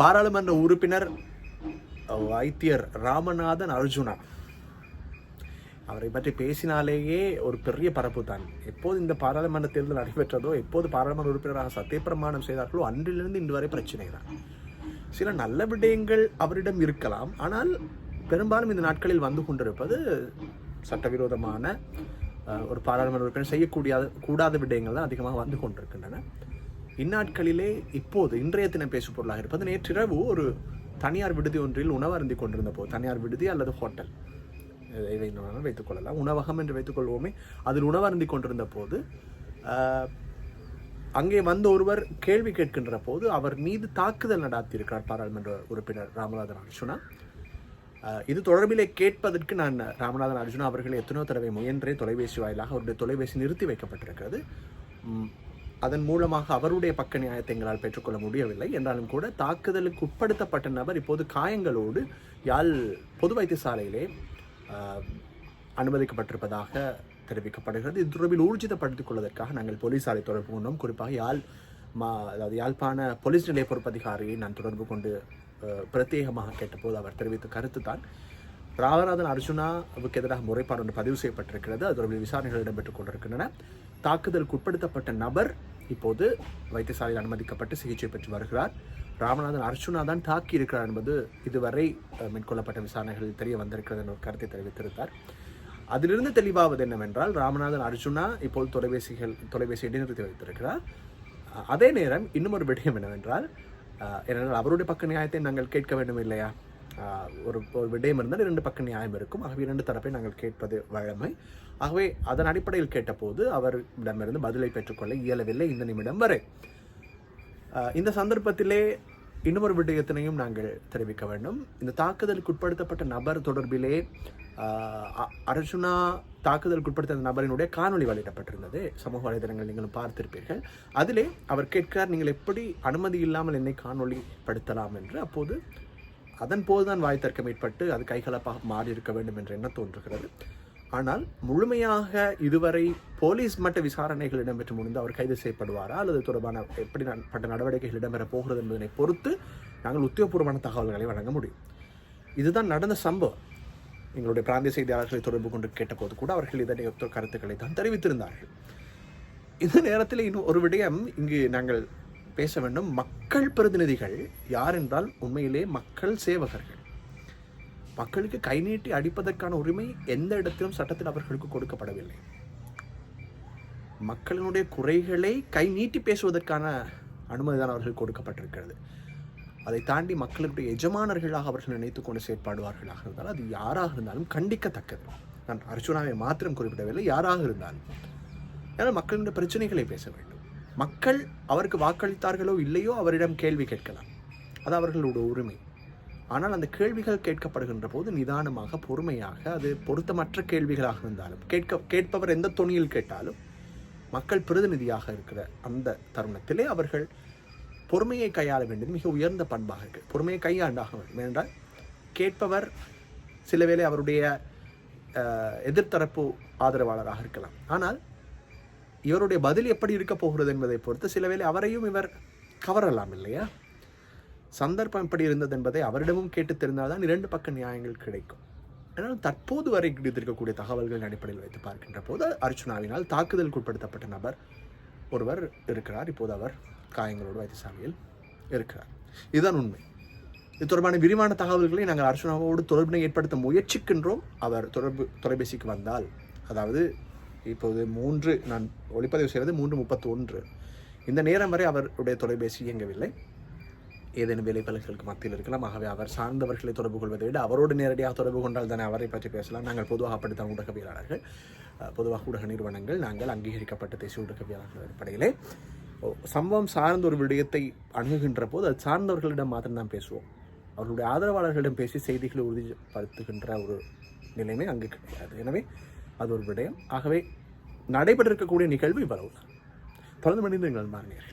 பாராளுமன்ற உறுப்பினர் வைத்தியர் ராமநாதன் அர்ஜுனா. அவரை பற்றி பேசினாலேயே ஒரு பெரிய பரப்பு தான். எப்போது இந்த பாராளுமன்ற தேர்தல் நடைபெற்றதோ எப்போது பாராளுமன்ற உறுப்பினராக சத்தியப்பிரமாணம் செய்தார்களோ அன்றிலிருந்து இன்று வரை பிரச்சனை தான். சில நல்ல விடயங்கள் அவரிடம் இருக்கலாம். ஆனால் பெரும்பாலும் இந்த நாட்களில் வந்து கொண்டிருப்பது சட்டவிரோதமான ஒரு பாராளுமன்ற உறுப்பினர் செய்யக்கூடிய கூடாத விடயங்கள் தான் அதிகமாக வந்து கொண்டிருக்கின்றன. இந்நாட்களிலே இப்போது இன்றைய தினம் பேசு பொருளாக இருப்பது நேற்றிரவு ஒரு தனியார் விடுதி ஒன்றில் உணவு அருந்தி கொண்டிருந்த போது தனியார் விடுதி அல்லது ஹோட்டல் இதை வைத்துக் கொள்ளலாம். உணவகம் என்று வைத்துக் கொள்வோமே. அதில் உணவு அருந்தி கொண்டிருந்த போது அங்கே வந்த ஒருவர் கேள்வி கேட்கின்ற போது அவர் மீது தாக்குதல் நடாத்தியிருக்கிறார் பாராளுமன்ற உறுப்பினர் ராமநாதன் அர்ஜுனா. இது தொடர்பிலே கேட்பதற்கு நான் ராமநாதன் அர்ஜுனா அவர்கள் எத்தனையோ தடவை முயன்றே தொலைபேசி வாயிலாக அவருடைய தொலைபேசி நிறுத்தி வைக்கப்பட்டிருக்கிறது. அதன் மூலமாக அவருடைய பக்க நியாயத்தை எங்களால் பெற்றுக்கொள்ள முடியவில்லை. என்றாலும் கூட தாக்குதலுக்கு உட்படுத்தப்பட்ட நபர் இப்போது காயங்களோடு யாழ் பொது வைத்தியசாலையிலே அனுமதிக்கப்பட்டிருப்பதாக தெரிவிக்கப்படுகிறது. இது தொடர்பில் ஊர்ஜிதப்படுத்திக் கொள்வதற்காக நாங்கள் போலீசாரை தொடர்பு கொண்டோம். குறிப்பாக யாழ் மா அதாவது யாழ்ப்பாண போலீஸ் நிலைய பொறுப்பதிகாரியை நான் தொடர்பு கொண்டு பிரத்யேகமாக கேட்டபோது அவர் தெரிவித்த கருத்து தான். ராமநாதன் அர்ஜுனாவுக்கு எதிராக முறைப்பாடு ஒன்று பதிவு செய்யப்பட்டிருக்கிறது. அது தொடர்பில் விசாரணைகள் இடம்பெற்றுக் கொண்டிருக்கின்றன. தாக்குதலுக்கு உட்படுத்தப்பட்ட நபர் இப்போது வைத்தியசாலையில் அனுமதிக்கப்பட்டு சிகிச்சை பெற்று வருகிறார். ராமநாதன் அர்ஜுனா தான் தாக்கி இருக்கிறார் என்பது இதுவரை மேற்கொள்ளப்பட்ட விசாரணைகளில் தெரிய வந்திருக்கிறது என்ற கருத்தை தெரிவித்திருந்தார். அதிலிருந்து தெளிவாவது என்னவென்றால் ராமநாதன் அர்ஜுனா இப்போது தொலைபேசிகள் தொலைபேசி இடைநிறுத்தி வைத்திருக்கிறார். அதே நேரம் இன்னும் ஒரு விடயம் என்னவென்றால் ஏனென்றால் அவருடைய பக்க நியாயத்தை நாங்கள் கேட்க வேண்டும் இல்லையா ஒரு ஒரு விடயம் இருந்தால் இரண்டு பக்க நியாயம் இருக்கும். ஆகவே இரண்டு தரப்பை நாங்கள் கேட்பது வழமை. ஆகவே அதன் அடிப்படையில் கேட்டபோது அவரிடமிருந்து பதிலை பெற்றுக்கொள்ள இயலவில்லை இந்த நிமிடம் வரை. இந்த சந்தர்ப்பத்திலே இன்னொரு விடயத்தினையும் நாங்கள் தெரிவிக்க வேண்டும். இந்த தாக்குதலுக்கு உட்படுத்தப்பட்ட நபர் தொடர்பிலே அ- அர்ஜுனா தாக்குதலுக்கு உட்படுத்த நபரினுடைய காணொளி வெளியிடப்பட்டிருந்தது. சமூக வலைதளங்கள் நீங்களும் பார்த்திருப்பீர்கள். அதிலே அவர் கேட்கிறார் நீங்கள் எப்படி அனுமதி இல்லாமல் என்னை காணொளிப்படுத்தலாம்? என்று. அப்போது அதன் போதுதான் வாய் தர்க்கம் ஏற்பட்டு அது கைகலப்பாக மாறி இருக்க வேண்டும் என்ற எண்ணம் தோன்றுகிறது. ஆனால் முழுமையாக இதுவரை போலீஸ் மட்ட விசாரணைகள் இடம்பெற்று முடிந்து அவர் கைது செய்யப்படுவாரா? அல்லது தொடர்பான எப்படி நான் பட்ட நடவடிக்கைகள் இடம்பெற போகிறது என்பதனை பொறுத்து நாங்கள் உத்தியோகபூர்வமான தகவல்களை வழங்க முடியும். இதுதான் நடந்த சம்பவம். எங்களுடைய பிராந்திய செய்தியாளர்களை தொடர்பு கொண்டு கேட்டபோது கூட அவர்கள் இதனை கருத்துக்களை தான் தெரிவித்திருந்தார்கள். இந்த நேரத்தில் இன்னும் ஒரு விடயம் இங்கு நாங்கள் பேச வேண்டும். மக்கள் பிரதிநிதிகள் யார் என்றால் உண்மையிலே மக்கள் சேவகர்கள். மக்களுக்கு கை நீட்டி அடிப்பதற்கான உரிமை எந்த இடத்திலும் சட்டத்தில் அவர்களுக்கு கொடுக்கப்படவில்லை. மக்களினுடைய குறைகளை கை நீட்டி பேசுவதற்கான அனுமதிதான் அவர்கள் கொடுக்கப்பட்டிருக்கிறது. அதை தாண்டி மக்களுடைய எஜமானர்களாக அவர்கள் நினைத்து கொண்டு செயற்பாடுவார்களாக இருந்தாலும் அது யாராக இருந்தாலும் கண்டிக்கத்தக்கது. நான் அர்ச்சுனாவை மாத்திரம் குறிப்பிடவில்லை யாராக இருந்தாலும். ஏன்னா மக்களுடைய பிரச்சனைகளை பேச வேண்டும். மக்கள் அவருக்கு வாக்களித்தார்களோ இல்லையோ அவரிடம் கேள்வி கேட்கலாம். அது அவர்களோட உரிமை. ஆனால் அந்த கேள்விகள் கேட்கப்படுகின்ற போது நிதானமாக பொறுமையாக அது பொருத்தமற்ற கேள்விகளாக இருந்தாலும் கேட்க கேட்பவர் எந்த தொனியில் கேட்டாலும் மக்கள் பிரதிநிதியாக இருக்கிற அந்த தருணத்திலே அவர்கள் பொறுமையை கையாள வேண்டியது மிக உயர்ந்த பண்பாக இருக்கு. பொறுமையை கையாண்டாக வேண்டும். ஏனென்றால் கேட்பவர் சில வேளை அவருடைய எதிர்த்தரப்பு ஆதரவாளராக இருக்கலாம். ஆனால் இவருடைய பதில் எப்படி இருக்க போகிறது என்பதை பொறுத்து சில வேளை அவரையும் இவர் கவரலாம் இல்லையா? சந்தர்ப்பம் எப்படி இருந்தது என்பதை அவரிடமும் கேட்டு தெரிந்தால்தான் இரண்டு பக்க நியாயங்கள் கிடைக்கும். ஆனால் தற்போது வரை கிடைத்திருக்கக்கூடிய தகவல்களின் அடிப்படையில் வைத்து பார்க்கின்ற போது அர்ச்சுனாவினால் தாக்குதலுக்கு உட்படுத்தப்பட்ட நபர் ஒருவர் இருக்கிறார். இப்போது அவர் காயங்களோடு வைத்தியசாலையில் இருக்கிறார். இதுதான் உண்மை. இது தொடர்பான விரிவான தகவல்களை நாங்கள் அர்ச்சுனாவோடு தொடர்பினை ஏற்படுத்த முயற்சிக்கின்றோம். அவர் தொடர்பு தொலைபேசிக்கு வந்தால் அதாவது இப்போது மூன்று நான் ஒளிப்பதிவு செய்வது மூன்று முப்பத்தொன்று. இந்த நேரம் வரை அவருடைய தொலைபேசி இயங்கவில்லை. ஏதேனும் வேலைப்பலர்களுக்கு மத்தியில் இருக்கலாம். ஆகவே அவர் சார்ந்தவர்களை தொடர்பு கொள்வதை விட அவரோடு நேரடியாக தொடர்பு கொண்டால் தானே அவரை பற்றி பேசலாம். நாங்கள் பொதுவாக அப்படித்தான் ஊடகவியலாளர்கள். பொதுவாக ஊடக நிறுவனங்கள் நாங்கள் அங்கீகரிக்கப்பட்ட தேசிய ஊடகவியலாளர்கள் அடிப்படையிலே. சம்பவம் சார்ந்த ஒரு விடயத்தை அணுகுகின்ற போது அது சார்ந்தவர்களிடம் மாத்திரம்தான் பேசுவோம். அவர்களுடைய ஆதரவாளர்களிடம் பேசி செய்திகளை உறுதிப்படுத்துகின்ற ஒரு நிலைமை அங்கு கிடையாது. எனவே அது ஒரு விடயம். ஆகவே நடைபெற்றிருக்கக்கூடிய நிகழ்வு இவ்வளவு. தொடர்ந்து மனிதர்கள் மாறினீர்கள்